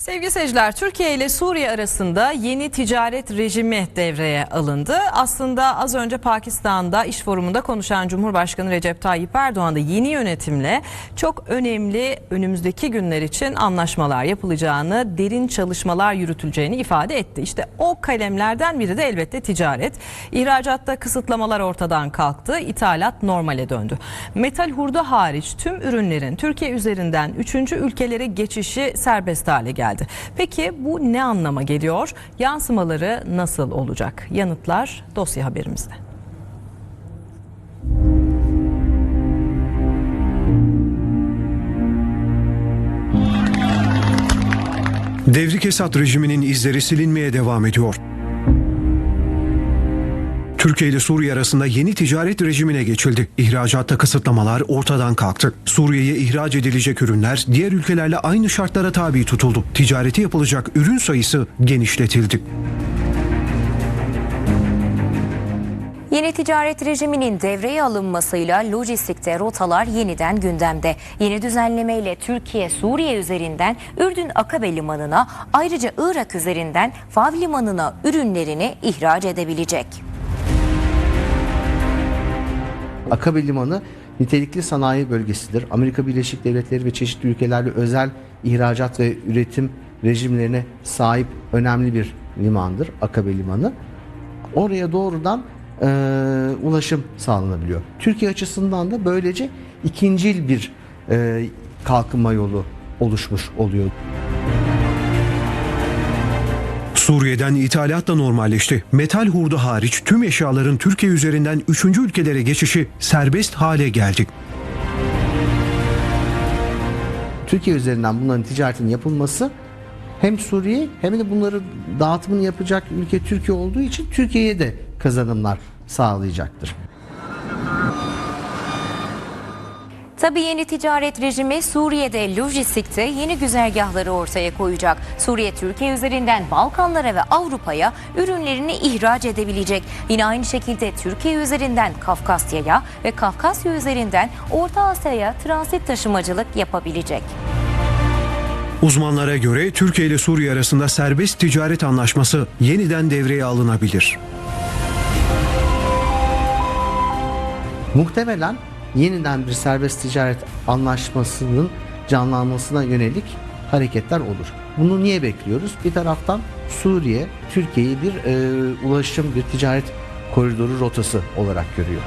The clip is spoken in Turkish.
Sevgili seyirciler, Türkiye ile Suriye arasında yeni ticaret rejimi devreye alındı. Aslında az önce Pakistan'da iş forumunda konuşan Cumhurbaşkanı Recep Tayyip Erdoğan da yeni yönetimle çok önemli önümüzdeki günler için anlaşmalar yapılacağını, derin çalışmalar yürütüleceğini ifade etti. İşte o kalemlerden biri de elbette ticaret. İhracatta kısıtlamalar ortadan kalktı, ithalat normale döndü. Metal hurda hariç tüm ürünlerin Türkiye üzerinden 3. ülkelere geçişi serbest hale geldi. Peki bu ne anlama geliyor? Yansımaları nasıl olacak? Yanıtlar dosya haberimizde. Devrik Esad rejiminin izleri silinmeye devam ediyor. Türkiye ile Suriye arasında yeni ticaret rejimine geçildi. İhracatta kısıtlamalar ortadan kalktı. Suriye'ye ihraç edilecek ürünler diğer ülkelerle aynı şartlara tabi tutuldu. Ticareti yapılacak ürün sayısı genişletildi. Yeni ticaret rejiminin devreye alınmasıyla lojistikte rotalar yeniden gündemde. Yeni düzenlemeyle Türkiye Suriye üzerinden Ürdün Akabe Limanı'na ayrıca Irak üzerinden Fav Limanı'na ürünlerini ihraç edebilecek. Akabe Limanı nitelikli sanayi bölgesidir. Amerika Birleşik Devletleri ve çeşitli ülkelerle özel ihracat ve üretim rejimlerine sahip önemli bir limandır Akabe Limanı. Oraya doğrudan eee, ulaşım sağlanabiliyor. Türkiye açısından da böylece ikincil bir eee, kalkınma yolu oluşmuş oluyor. Suriye'den ithalat da normalleşti. Metal hurda hariç tüm eşyaların Türkiye üzerinden 3. ülkelere geçişi serbest hale geldi. Türkiye üzerinden bunların ticaretin yapılması hem Suriye hem de bunları dağıtımını yapacak ülke Türkiye olduğu için Türkiye'ye de kazanımlar sağlayacaktır. Tabii yeni ticaret rejimi Suriye'de lojistikte yeni güzergahları ortaya koyacak. Suriye Türkiye üzerinden Balkanlara ve Avrupa'ya ürünlerini ihraç edebilecek. Yine aynı şekilde Türkiye üzerinden Kafkasya'ya ve Kafkasya üzerinden Orta Asya'ya transit taşımacılık yapabilecek. Uzmanlara göre Türkiye ile Suriye arasında serbest ticaret anlaşması yeniden devreye alınabilir. Muhtemelen yeniden bir serbest ticaret anlaşmasının canlanmasına yönelik hareketler olur. Bunu niye bekliyoruz? Bir taraftan Suriye, Türkiye'yi bir e, ulaşım, bir ticaret koridoru rotası olarak görüyor.